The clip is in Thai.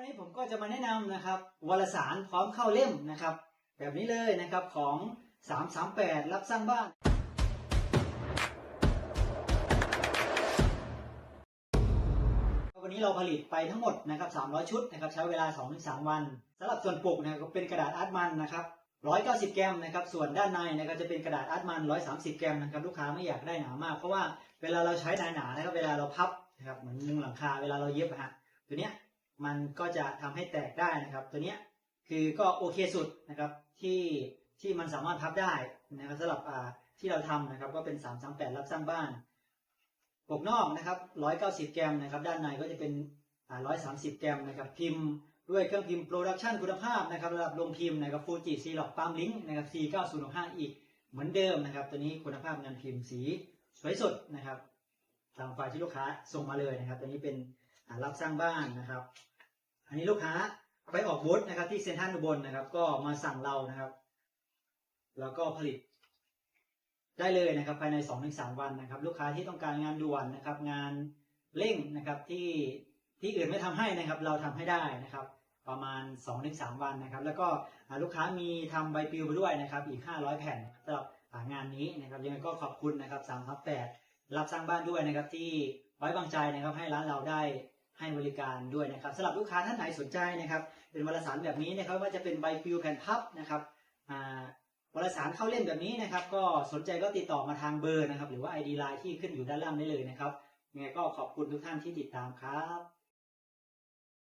วันนี้ผมก็จะมาแนะนำนะครับวารสารพร้อมเข้าเล่มนะครับ แบบนี้เลยนะครับของ 338 รับสร้างบ้าน วันนี้เราผลิตไปทั้งหมดนะครับ 300 ชุดนะครับ ใช้เวลา 2-3 วันสำหรับส่วนปกนะครับเป็นกระดาษอาร์ตมันนะครับ190 แกรมนะครับ ส่วนด้านในนะครับจะเป็นกระดาษอาร์ตมัน 130 แกรมนะครับลูกค้าไม่อยากได้หนามาก เพราะว่าเวลาเราใช้หนาๆนะครับเวลาเราพับนะครับเหมือนมุงหลังคาเวลาเราเย็บฮะตัวเนี้ย มันก็จะทำให้แตกได้นะครับ ตัวเนี้ยคือก็โอเคสุดนะครับที่ที่มันสามารถพับได้นะครับสำหรับอ่าที่เราทำนะครับก็เป็น 338 รับสร้างบ้านปกนอกนะครับ 190 แกรมนะครับ ด้านในก็จะเป็นอ่า130 แกรมนะครับพิมพ์ด้วยเครื่องพิมพ์โปรดักชันคุณภาพนะครับระดับโรงพิมพ์นะครับฟูจิซีล็อกปามลิงก์นะครับ C9065 อีกเหมือนเดิมนะครับ ตัวนี้คุณภาพงานพิมพ์สีสวยสดนะครับ ตามไฟล์ที่ลูกค้าส่งมาเลยนะครับ ตัวนี้เป็นอ่ารับสร้างบ้านนะครับ อันนี้ลูกค้าไปออกบูธนะครับ ที่เซ็นทรัลอุบลนะครับ ก็มาสั่งเรานะครับ แล้วก็ผลิต ได้เลยนะครับ ภายใน2-3วันนะครับ ลูกค้าที่ต้องการงานด่วนนะครับ งานเร่งนะครับที่ที่อื่นไม่ทำให้นะครับ เราทำให้ได้นะครับ ประมาณ2-3วันนะครับ แล้วก็ลูกค้ามีทำใบปลิวไปด้วยนะครับ อีก 500 แผ่นสำหรับงานนี้นะครับยังไงก็ขอบคุณนะครับ3ทับ8รับสร้างบ้านด้วยนะครับ ที่ไว้วางใจนะครับให้ร้านเราได้ ให้บริการด้วยนะครับสำหรับลูกค้าท่านไหนสนใจนะครับ เป็นวารสารแบบนี้นะครับว่าจะเป็นใบปลิวแผ่นพับนะครับวารสารเข้าเล่นแบบนี้นะครับ ก็สนใจก็ติดต่อมาทางเบอร์นะครับ หรือว่า ID Line ที่ขึ้นอยู่ด้านล่างได้เลยนะครับยังไงก็ขอบคุณทุกท่านที่ติดตามครับ